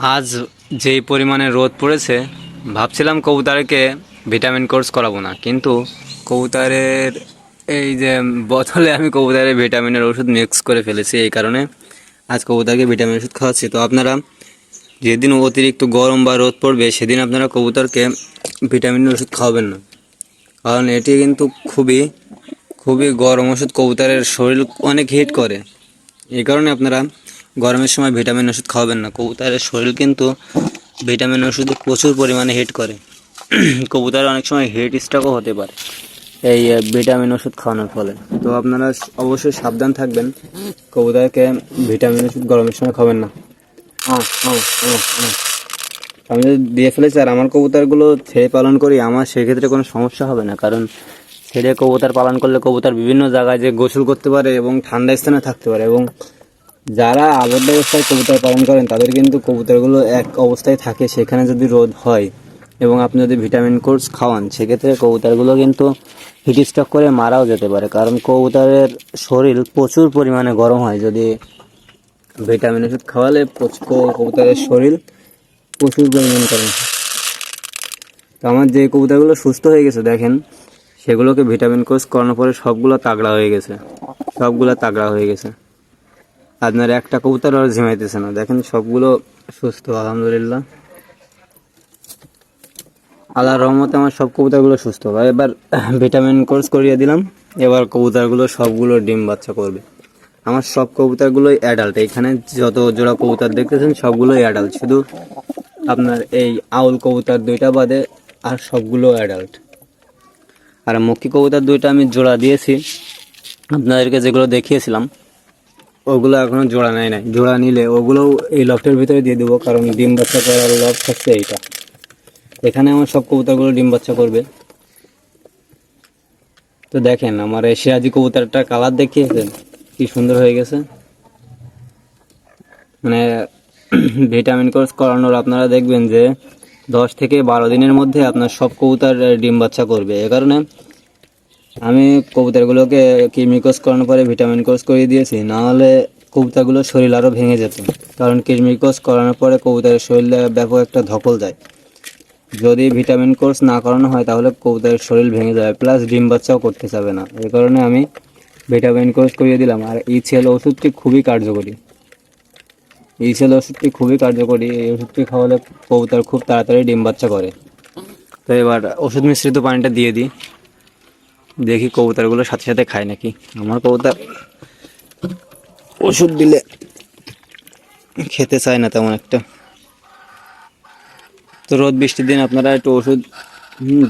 আজ যেই পরিমাণে রোদ পড়েছে, ভাবছিলাম কবুতরকে ভিটামিন কোর্স করাবো না, কিন্তু কবুতরের এই যে বোতলে আমি কবুতরের ভিটামিনের ওষুধ মিক্স করে ফেলেছি এই কারণে আজ কবুতরকে ভিটামিন ওষুধ খাওয়াচ্ছি। তো আপনারা যেদিন অতিরিক্ত গরম বা রোদ পড়বে, সেদিন আপনারা কবুতরকে ভিটামিনের ওষুধ খাওয়াবেন না। কারণ এটি কিন্তু খুবই খুবই গরম ওষুধ কবুতরের শরীর অনেক হিট করে। এই কারণে আপনারা গরমের সময় ভিটামিন ওষুধ খাওয়াবেন না। কবুতরের শরীর কিন্তু ভিটামিন ওষুধে প্রচুর পরিমাণে হিট করে। কবুতরের অনেক সময় হিট স্ট্রোকও হতে পারে এই ভিটামিন ওষুধ খাওয়ানোর ফলে। তো আপনারা অবশ্যই সাবধান থাকবেন। কবুতরকে ভিটামিন ওষুধ গরমের সময় খাবেন না। আমি যদি দিয়ে ফেলেছি আর আমার কবুতরগুলো ছেড়ে পালন করি, আমার সেক্ষেত্রে কোনো সমস্যা হবে না। কারণ ছেড়ে কবুতর পালন করলে কবুতর বিভিন্ন জায়গায় যে গোসল করতে পারে এবং ঠান্ডা স্থানে থাকতে পারে এবং যারা আবদ্ধ অবস্থায় কবুতর পালন করেন, তাদের কিন্তু কবুতরগুলো এক অবস্থায় থাকে, সেখানে যদি রোদ হয় এবং আপনি যদি ভিটামিন কোর্স খাওয়ান, সেক্ষেত্রে কবুতরগুলো কিন্তু হিট স্ট্রোক করে মারাও যেতে পারে। কারণ কবুতরের শরীর প্রচুর পরিমাণে গরম হয়। যদি ভিটামিন ওষুধ খাওয়ালে কবুতরের শরীর প্রচুর পরিমাণ গরম তো আমার যে কবুতরগুলো সুস্থ হয়ে গেছে, দেখেন, সেগুলোকে ভিটামিন কোর্স করানোর পরে সবগুলো তাগড়া হয়ে গেছে। সবগুলো তাগড়া হয়ে গেছে। আপনার একটা কবুতর আর ঝিমাইতেছে না। দেখেন সবগুলো সুস্থ, আলহামদুলিল্লাহ। আল্লাহর রহমতে আমার সব কবুতরগুলো সুস্থ। ভাই, এবার ভিটামিন কোর্স করিয়ে দিলাম। এবার কবুতরগুলো সবগুলো ডিম বাচ্চা করবে। আমার সব কবুতরগুলোই অ্যাডাল্ট এখানে যত জোড়া কবুতর দেখতেছেন, সবগুলোই অ্যাডাল্ট শুধু আপনার এই আউল কবুতর দুইটা বাদে আর সবগুলো অ্যাডাল্ট আর মক্কি কবুতর দুইটা আমি জোড়া দিয়েছি। আপনাদেরকে যেগুলো দেখিয়েছিলাম ওগুলো এখনও জোড়া নেয় নাই। জোড়া নিলে ওগুলোও এই লফটের ভিতরে দিয়ে দেবো, কারণ ডিম বাচ্চা করার লফট হচ্ছে এইটা। এখানে আমার সব কবুতরগুলো ডিম বাচ্চা করবে। তো দেখেন, আমার এই সিরাজি কবুতরটা কালার দেখিয়েছেন? কি সুন্দর হয়ে গেছে। মানে ভিটামিন কোর্স করানোর আপনারা দেখবেন যে দশ থেকে বারো দিনের মধ্যে আপনার সব কবুতর ডিম বাচ্চা করবে। এ কারণে আমি কবুতরগুলোকে কোর্স করানোর পরে ভিটামিন কোর্স করিয়ে দিয়েছি না হলে কবুতরগুলোর শরীর আরও ভেঙে যেত। কারণ কোর্স করানোর পরে কবুতরের শরীরে ব্যাপক একটা ধকল যায়। যদি ভিটামিন কোর্স না করানো হয়, তাহলে কবুতরের শরীর ভেঙে যাবে, প্লাস ডিম বাচ্চাও করতে যাবে না। এই কারণে আমি ভিটামিন কোর্স করিয়ে দিলাম, আর ইসিএল ওষুধটি খুবই কার্যকরী। ইসিএল ওষুধটি খুবই কার্যকরী, এই ওষুধটি খাওয়ালে কবুতর খুব তাড়াতাড়ি ডিম বাচ্চা করে। তো এবার ওষুধ মিশ্রিত পানিটা দিয়ে দিই। দেখি কবুতরগুলো সাথে সাথে খায় নাকি। আমার কবুতর ওষুধ দিলে খেতে চায় না তেমন একটা। তো রোদ বৃষ্টির দিন আপনারা একটু ওষুধ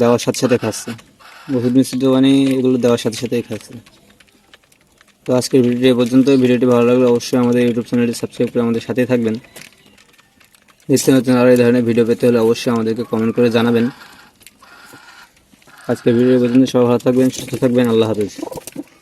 দেওয়ার সাথে সাথে খাচ্ছে। ওষুধ মিশ্রিত পানি এগুলো দেওয়ার সাথে সাথেই খাচ্ছে। তো আজকের ভিডিওটি এ পর্যন্ত ভিডিওটি ভালো লাগলে অবশ্যই আমাদের ইউটিউব চ্যানেলটি সাবস্ক্রাইব করে আমাদের সাথেই থাকবেন। নিত্য নতুন আরও এই ধরনের ভিডিও পেতে হলে অবশ্যই আমাদেরকে কমেন্ট করে জানাবেন। আজকের ভিডিও পর্যন্ত সবাই ভালো থাকবেন সুস্থ থাকবেন আল্লাহ হাফেজ।